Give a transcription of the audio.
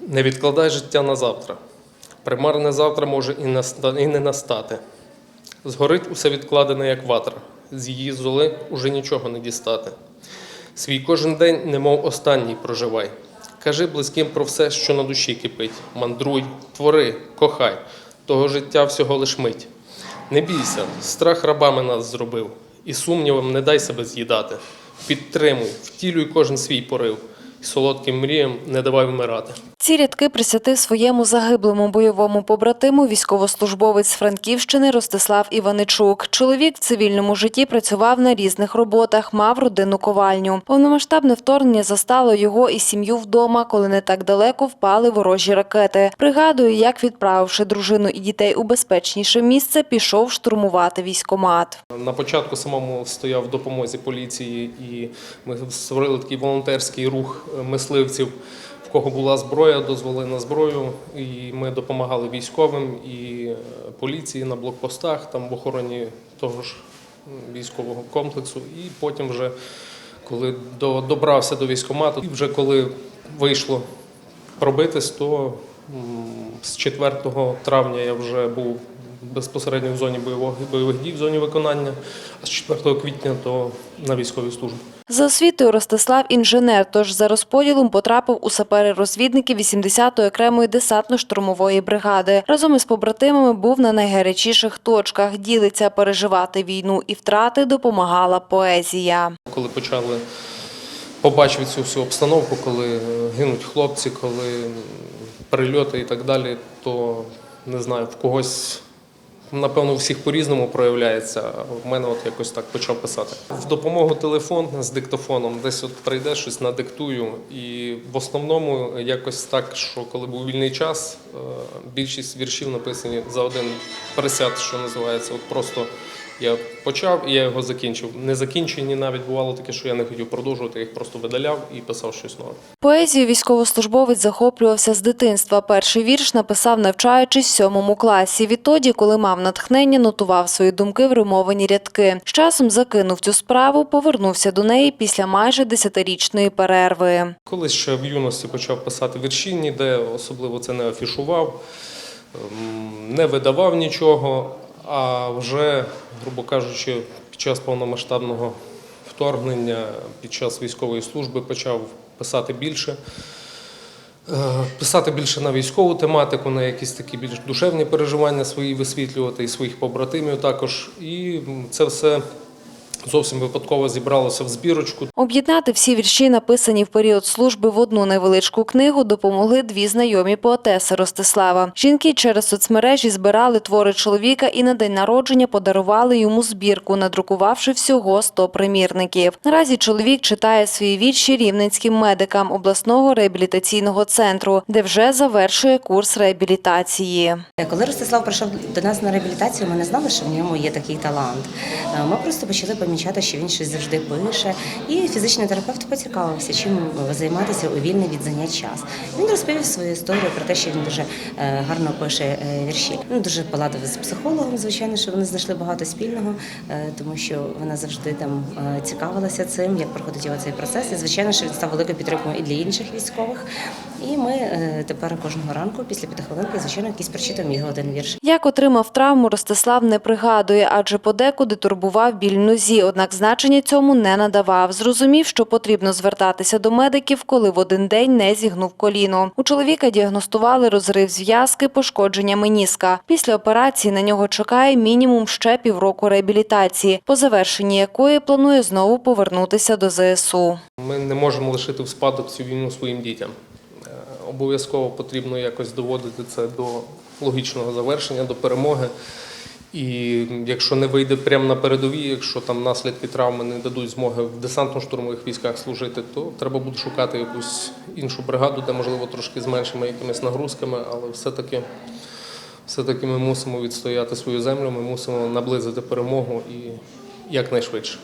Не відкладай життя на завтра. Примарне завтра може і, не настати. Згорить усе відкладене, як ватра. З її золи уже нічого не дістати. Свій кожен день, немов останній проживай. Кажи близьким про все, що на душі кипить. Мандруй, твори, кохай. Того життя всього лиш мить. Не бійся, страх рабами нас зробив, і сумнівам не дай себе з'їдати. Підтримуй, втілюй кожен свій порив, і солодким мріям не давай вмирати. Ці рядки присвятив своєму загиблому бойовому побратиму військовослужбовець Франківщини Ростислав Іваничук. Чоловік в цивільному житті працював на різних роботах, мав родинну ковальню. Повномасштабне вторгнення застало його і сім'ю вдома, коли не так далеко впали ворожі ракети. Пригадує, як відправивши дружину і дітей у безпечніше місце, пішов штурмувати військомат. На початку самому стояв в допомозі поліції, і ми створили такий волонтерський рух мисливців. Кого була зброя, дозволи на зброю, і ми допомагали військовим і е, поліції на блокпостах, там в охороні того ж військового комплексу. І потім, вже коли до- добрався до військкомату, і вже коли вийшло пробитись, то з 4 травня я вже був безпосередньо в зоні бойових, бойових дій, в зоні виконання, а з 4 квітня то на військовій службі. За освітою Ростислав інженер, тож за розподілом потрапив у сапери-розвідники 80-ї окремої десантно-штурмової бригади. Разом із побратимами був на найгарячіших точках. Ділиться переживати війну і втрати допомагала поезія. Коли почали побачив цю всю обстановку, коли е, гинуть хлопці, коли прильоти і так далі, то не знаю, в когось. Напевно, у всіх по-різному проявляється. У мене от якось так почав писати. В допомогу телефон з диктофоном. Десь от прийде щось надиктую. І в основному якось так, що коли був вільний час, е, більшість віршів написані за один присяд, що називається. От просто я почав і я його закінчив. Не закінчені навіть бувало таке, що я не хотів продовжувати, я їх просто видаляв і писав щось нове. Поезію військовослужбовець захоплювався з дитинства. Перший вірш написав, навчаючись в сьомому класі. Відтоді, коли мав натхнення, нотував свої думки в римовані рядки. З часом закинув цю справу, повернувся до неї після майже десятирічної перерви. Колись ще в юності почав писати вірші, ніде особливо це не афішував, ем, не видавав нічого, а вже, грубо кажучи, під час повномасштабного вторгнення, під час військової служби почав писати більше. Е, Писати більше на військову тематику, на якісь такі більш душевні переживання свої висвітлювати і своїх побратимів також. І це все зовсім випадково зібралося в збірочку. Об'єднати всі вірші, написані в період служби в одну невеличку книгу, допомогли дві знайомі поетеси Ростислава. Жінки через соцмережі збирали твори чоловіка і на день народження подарували йому збірку, надрукувавши всього 100 примірників. Наразі чоловік читає свої вірші рівненським медикам обласного реабілітаційного центру, де вже завершує курс реабілітації. Коли Ростислав прийшов до нас на реабілітацію, ми не знали, що в ньому є такий талант. Е, Ми просто почали помічати, що він щось завжди пише. І фізичний терапевт поцікавився, чим займатися у вільний від занять час. Він розповів свою історію про те, що він дуже е, гарно пише е, вірші. Він дуже поладив з психологом, звичайно, що вони знайшли багато спільного, е, тому що вона завжди там цікавилася цим, як проходить його цей процес. І звичайно, що він став великою підтримкою і для інших військових. І ми тепер кожного ранку після п'ятихвилинки, звичайно, якийсь прочитаємо його один вірш. Як отримав травму, Ростислав не пригадує, адже подекуди турбував біль нозі, однак значення цьому не надавав. Зрозумів, що потрібно звертатися до медиків, коли в один день не зігнув коліно. У чоловіка діагностували розрив зв'язки, пошкодження меніска. Після операції на нього чекає мінімум ще півроку реабілітації, по завершенні якої планує знову повернутися до ЗСУ. Ми не можемо лишити в спадок цю війну своїм дітям. Е, Обов'язково потрібно якось доводити це до логічного завершення, до перемоги. І якщо не вийде прямо на передовій, якщо там наслідки травми не дадуть змоги в десантно-штурмових військах служити, то треба буде шукати якусь іншу бригаду, де можливо трошки з меншими якимись нагрузками, але все-таки, все-таки ми мусимо відстояти свою землю, ми мусимо наблизити перемогу і якнайшвидше.